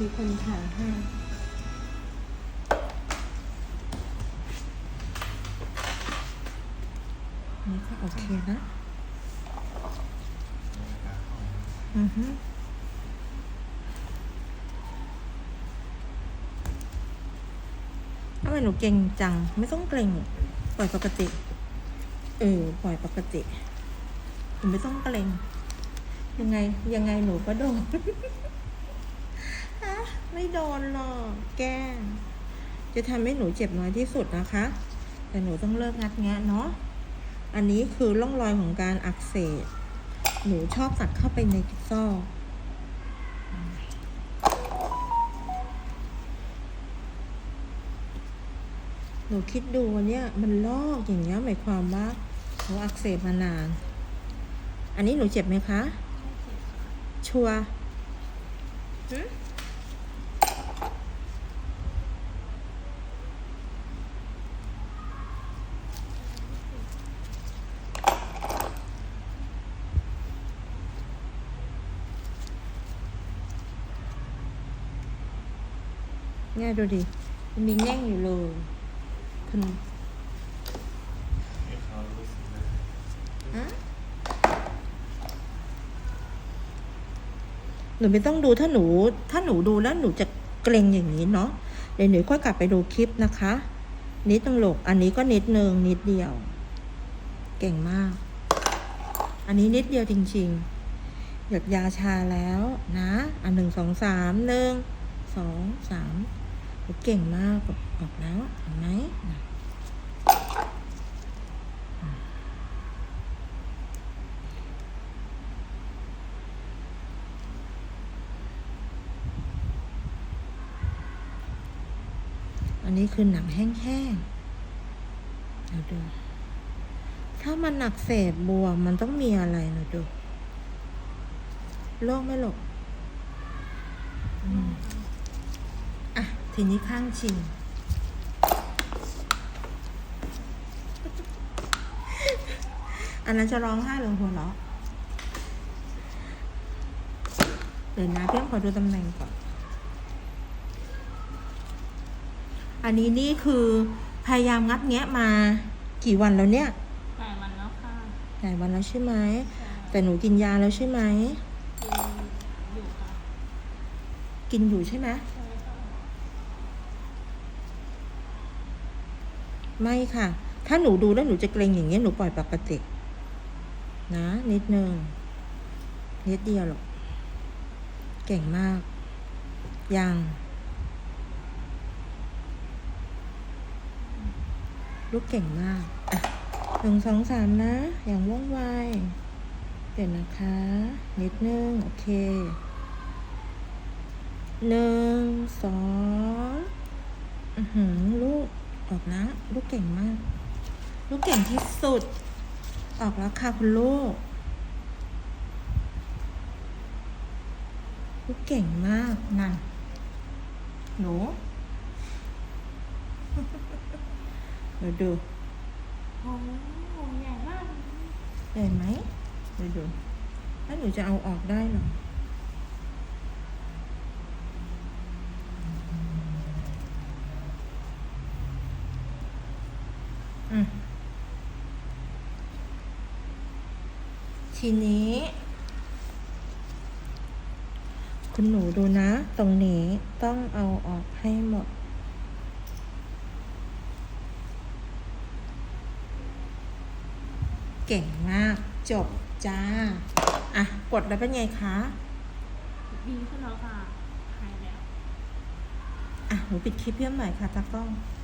มีคนถ่ายให้นี่ก็โอเคนะ อือฮึทำไมหนูเก่งจัง ไม่ต้องเกรงปล่อยปกติ เออ ปล่อยปกติหนูไม่ต้องเกรงยังไง ยังไงหนูก็โดน ไม่โดนหรอก แกล้ง จะทำให้หนูเจ็บน้อยที่สุดนะคะ แต่หนูต้องเลิกงัดแงะเนาะ อันนี้คือร่องรอยของการอักเสบ หนูชอบสัดเข้าไปในซอกหนูคิดดูวันเนี้ยมันลอกอย่างเงี้ยหมายความว่าหนูอักเสบมานาน อันนี้หนูเจ็บไหมคะ ชัวร์ เนี่ยดูดิมันมีแง่งอยู่เลยคุณให้เขารู้สึกนะอะหนูไม่ต้องดูถ้าหนู ถ้าหนูดูแล้วหนูจะเกรงอย่างนี้เนาะเดี๋ยวหนูค่อยกลับไปดูคลิปนะคะ นิดนึงหลกอันนี้ก็นิดนึงนิดเดียว เก่งมาก อันนี้นิดเดียวจริง ๆ หยดยาชาแล้วนะ อันหนึ่งสองสามหนึ่งสองสาม เก่งมากออกแล้วเห็นไหมอันนี้คือหนังแห้งๆเดี๋ยวดู ถ้ามันหนักเสบบวมมันต้องมีอะไรหนูดูโล่งไม่หลกอืมอะ ทีนี้ข้างชิงอันนั้นจะร้องไห้หรือหัวเราะเดี๋ยวนะเพี่ขอดูตำแหน่งก่อน อันนี้นี่คือพยายามงัดแงะมากี่วันแล้วเนี่ยหลายวันแล้วค่ะหลายวันแล้วใช่ไหมใช่แต่หนูกินยาแล้วใช่ไหม กินอยู่ค่ะ กินอยู่ใช่ไหม ใช่ค่ะ ไม่ค่ะ ถ้าหนูดูแล้วหนูจะเกรงอย่างเงี้ยหนูปล่อยปกติ นะ นิดนึงนิดเดียวหรอก เก่งมาก ยัง ลูกเก่งมาก อะหนึ่งสองสามนะ อย่างว่องไวเดี๋ยวนะคะ นิดนึง โอเค หนึ่ง สอง อือหือ ลูก ออกแล้วลูกเก่งมาก ลูกเก่งที่สุด ออกแล้วค่ะคุณลูก ลูกเก่งมากนั่นหนูเดี๋ยวดูโอ้โหใหญ่มากเห็นไหมเดี๋ยวดูแล้วหนูจะเอาออกได้เหรอ ทีนี้ คุณหนูดูนะ ตรงนี้ต้องเอาออกให้หมด เก่งมาก จบจ้า อะ กดแล้วเป็นไงคะดีขึ้นแล้วค่ะหายแล้ว อะ หนูปิดคลิปเพื่อนใหม่ค่ะตากล้องค